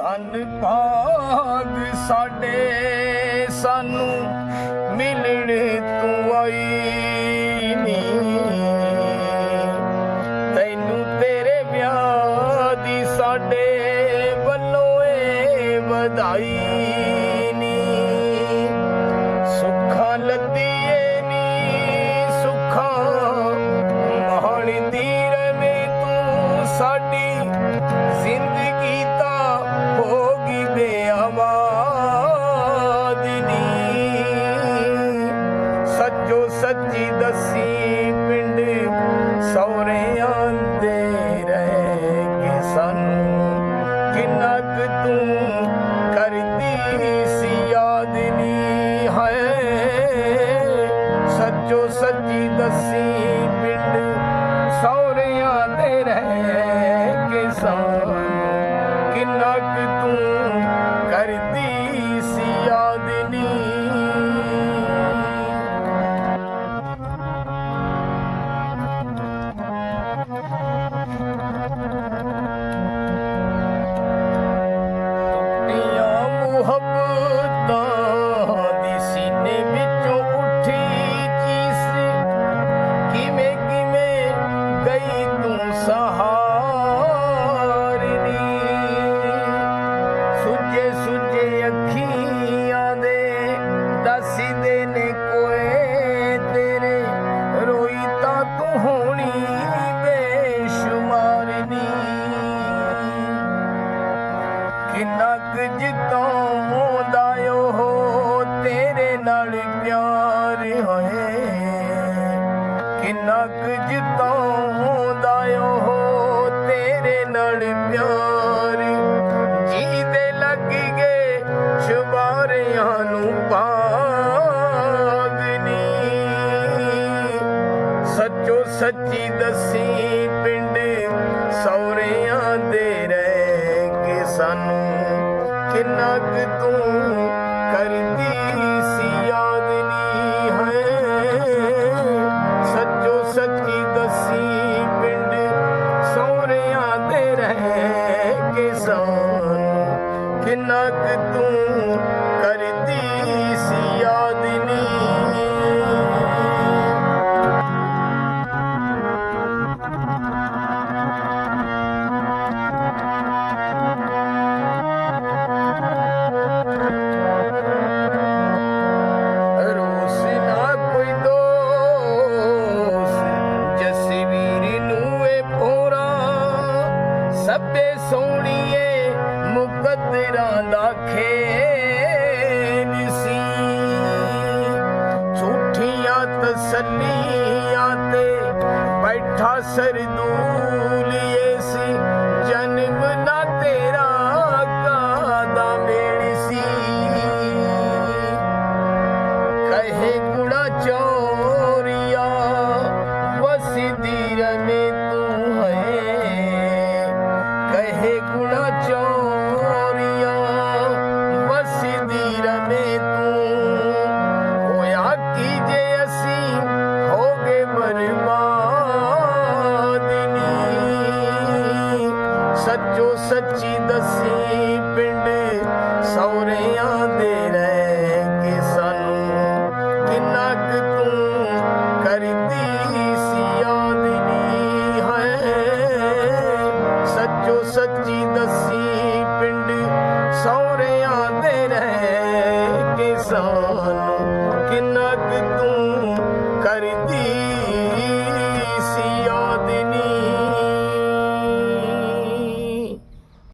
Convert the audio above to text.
ਧੰਨ ਭਾਗ ਸਾਡੇ ਸਾਨੂੰ ਮਿਲਣ ਤੂੰ ਆਈ ਨੀ ਤੈਨੂੰ ਤੇਰੇ ਵਿਆਹ ਦੀ ਸਾਡੇ ਵੱਲੋਂ ਏ ਵਧਾਈ ਬੇਆਬਾਦ ਸੱਚੋ ਸੱਚੀ ਦੱਸੀ ਪਿੰਡ ਸੌਰਿਆਂ ਦੇ ਰਹਿ ਕੇ ਸਾਨੂੰ। ਕਿੰਨਾ ਕੁ ਤੂੰ ਕਰਦੀ ਸੀ ਯਾਦ ਹੈ। ਸੱਚੋ ਸੱਚੀ ਦੱਸੀ ਪਿੰਡ ਸੌਰਿਆਂ ਦੇ ਰਹਿ ਦੱਸਦੇ ਨੇ ਕੋਏ ਤੇਰੇ ਰੋਈ ਤਾਂ ਤੂੰ ਹੋਣੀ ਬੇਸ਼ੁਮਾਰਨੀ ਕਿੰਨਾ ਕੁ ਜਿਤਾਉਂਦਾ ਉਹ ਤੇਰੇ ਨਾਲ ਪਿਆਰ ਹੋਏ। ਕਿੰਨਾ ਕੁ ਜਿਤਾਉਂਦਾ ਉਹ ਤੇਰੇ ਨਾਲ ਪਿਆਰ ਸੱਚੀ ਦੱਸੀ ਪਿੰਡ ਸੌਰਿਆਂ ਦੇ ਰਹਿ ਕੇ ਸਾਨੂੰ ਕਿੰਨਾ ਕੁ ਤੂੰ ਕਰਦੀ ਸੀ ਯਾਦ ਨੀ ਹੈ। ਸੱਚੋ ਸੱਚੀ ਦੱਸੀ ਪਿੰਡ ਸੌਰਿਆਂ ਦੇ ਰਹਿ ਕੇ ਸਾਨੂੰ ਕਿੰਨਾ ਕੁ ਤੂੰ ਕਰਦੀ ਮੁਕੱਦਰਾਂ ਦਾ ਸੀ। ਝੂਠੀਆਂ ਤਸੱਲੀਆਂ ਤੇ ਬੈਠਾ ਸਰਦੂਲੀਏ ਸੀ। ਜਨਮ ਨਾ ਤੇਰਾ ਸੱਚੀ ਦਸੀ ਪਿੰਡ ਸੌਰਿਆਂ ਦੇ ਰਹਿ ਕੇ ਸਾਨੂੰ ਕਿੰਨਾ ਕੁ ਤੂੰ ਕਰਦੀ